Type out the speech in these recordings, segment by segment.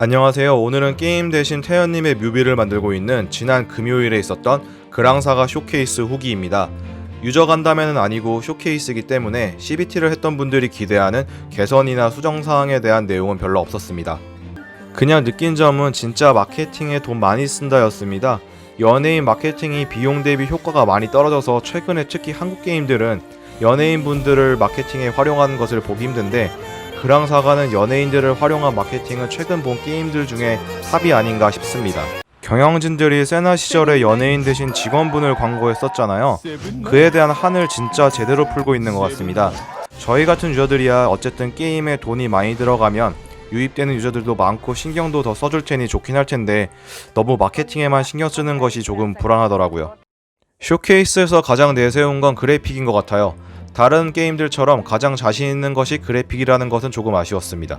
안녕하세요. 오늘은 게임 대신 태연님의 뮤비를 만들고 있는 지난 금요일에 있었던 그랑사가 쇼케이스 후기입니다. 유저 간담회는 아니고 쇼케이스이기 때문에 CBT를 했던 분들이 기대하는 개선이나 수정사항에 대한 내용은 별로 없었습니다. 그냥 느낀 점은 진짜 마케팅에 돈 많이 쓴다였습니다. 연예인 마케팅이 비용 대비 효과가 많이 떨어져서 최근에 특히 한국 게임들은 연예인 분들을 마케팅에 활용하는 것을 보기 힘든데 그랑사가는 연예인들을 활용한 마케팅은 최근 본 게임들 중에 탑이 아닌가 싶습니다. 경영진들이 세나 시절에 연예인 대신 직원분을 광고에 썼잖아요. 그에 대한 한을 진짜 제대로 풀고 있는 것 같습니다. 저희 같은 유저들이야 어쨌든 게임에 돈이 많이 들어가면 유입되는 유저들도 많고 신경도 더 써줄 테니 좋긴 할 텐데 너무 마케팅에만 신경 쓰는 것이 조금 불안하더라고요. 쇼케이스에서 가장 내세운 건 그래픽인 것 같아요. 다른 게임들처럼 가장 자신 있는 것이 그래픽이라는 것은 조금 아쉬웠습니다.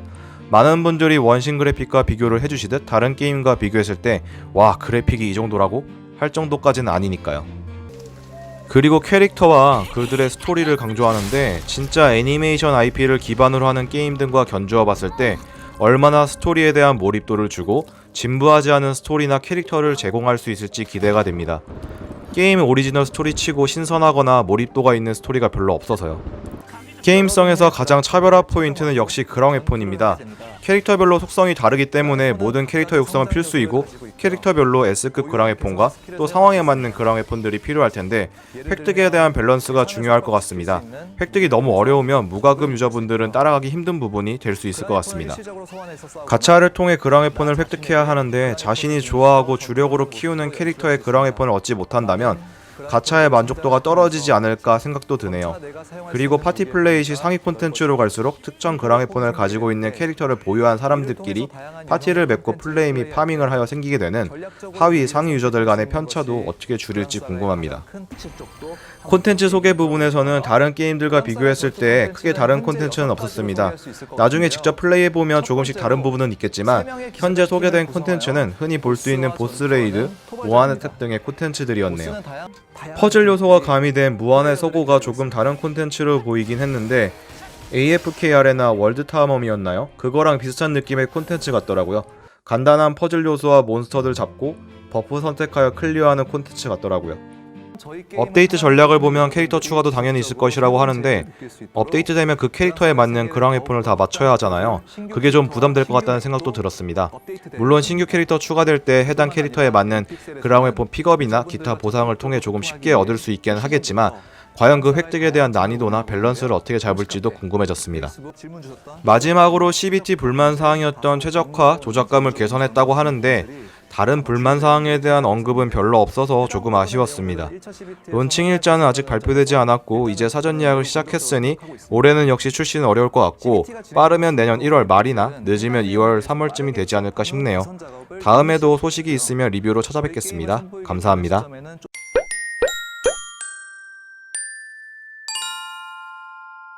많은 분들이 원신 그래픽과 비교를 해주시듯 다른 게임과 비교했을 때 와 그래픽이 이 정도라고 할 정도까지는 아니니까요. 그리고 캐릭터와 그들의 스토리를 강조하는데 진짜 애니메이션 IP를 기반으로 하는 게임 등과 견주어 봤을 때 얼마나 스토리에 대한 몰입도를 주고 진부하지 않은 스토리나 캐릭터를 제공할 수 있을지 기대가 됩니다. 게임 오리지널 스토리 치고 신선하거나 몰입도가 있는 스토리가 별로 없어서요. 게임성에서 가장 차별화 포인트는 역시 그랑 웨폰입니다. 캐릭터별로 속성이 다르기 때문에 모든 캐릭터 육성은 필수이고 캐릭터별로 S급 그랑 웨폰과 또 상황에 맞는 그랑 웨폰들이 필요할 텐데 획득에 대한 밸런스가 중요할 것 같습니다. 획득이 너무 어려우면 무과금 유저분들은 따라가기 힘든 부분이 될 수 있을 것 같습니다. 가차를 통해 그랑 웨폰을 획득해야 하는데 자신이 좋아하고 주력으로 키우는 캐릭터의 그랑 웨폰을 얻지 못한다면 가차의 만족도가 떨어지지 않을까 생각도 드네요. 그리고 파티 플레이 시 상위 콘텐츠로 갈수록 특정 그랑 웨폰을 가지고 있는 캐릭터를 보유한 사람들끼리 파티를 맺고 플레이 및 파밍을 하여 생기게 되는 하위 상위 유저들 간의 편차도 어떻게 줄일지 궁금합니다. 콘텐츠 소개 부분에서는 다른 게임들과 비교했을 때 크게 다른 콘텐츠는 없었습니다. 나중에 직접 플레이해보면 조금씩 다른 부분은 있겠지만 현재 소개된 콘텐츠는 흔히 볼 수 있는 보스 레이드, 무한 혜택 등의 콘텐츠들이었네요. 퍼즐 요소가 가미된 무한의 서고가 조금 다른 콘텐츠로 보이긴 했는데 AFK 아레나 월드 타워멈이었나요? 그거랑 비슷한 느낌의 콘텐츠 같더라고요. 간단한 퍼즐 요소와 몬스터들 잡고 버프 선택하여 클리어하는 콘텐츠 같더라고요. 업데이트 전략을 보면 캐릭터 추가도 당연히 있을 것이라고 하는데 업데이트 되면 그 캐릭터에 맞는 그랑 웨폰을 다 맞춰야 하잖아요. 그게 좀 부담될 것 같다는 생각도 들었습니다. 물론 신규 캐릭터 추가될 때 해당 캐릭터에 맞는 그랑 웨폰 픽업이나 기타 보상을 통해 조금 쉽게 얻을 수 있게는 하겠지만 과연 그 획득에 대한 난이도나 밸런스를 어떻게 잡을지도 궁금해졌습니다. 마지막으로 CBT 불만 사항이었던 최적화, 조작감을 개선했다고 하는데 다른 불만 사항에 대한 언급은 별로 없어서 조금 아쉬웠습니다. 론칭 일자는 아직 발표되지 않았고 이제 사전 예약을 시작했으니 올해는 역시 출시는 어려울 것 같고 빠르면 내년 1월 말이나 늦으면 2월 3월쯤이 되지 않을까 싶네요. 다음에도 소식이 있으면 리뷰로 찾아뵙겠습니다. 감사합니다.